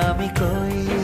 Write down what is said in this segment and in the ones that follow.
আমি কই?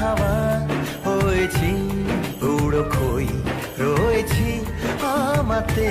হাওয়া হয়েছি উড়ো খই রয়েছি আমাতে।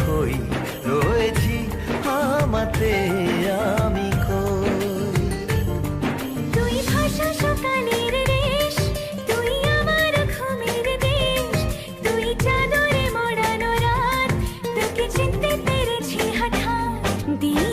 খই রয়েছি আমাতে, আমি তুই ভাষা সকালের দেশ, তুই আমার ঘুমের দেশ, তুই চাদরে মোড়ানো রাত, তোকে চিনতে পেরেছি হঠাৎ। দিয়ে